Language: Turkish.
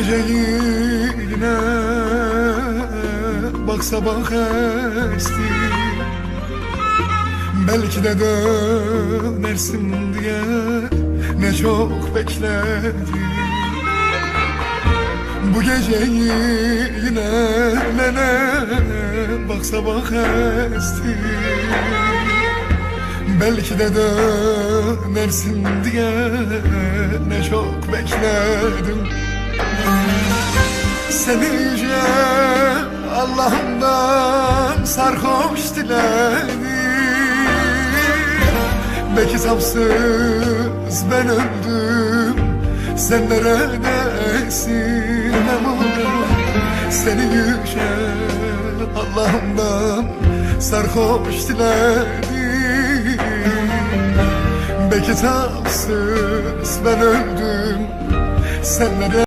geceline bak sabah esti. Belki de dönersin diye ne çok bekledim. Bu geceyi yine nene bak sabah esti. Belki de dönersin diye ne çok bekledim. Seni yüce Allah'ımdan sarhoş diledim Belki zamsız ben öldüm Sen neredesin? Aman Seni yüce Allah'ımdan sarhoş diledim Belki zamsız ben öldüm Sen nerede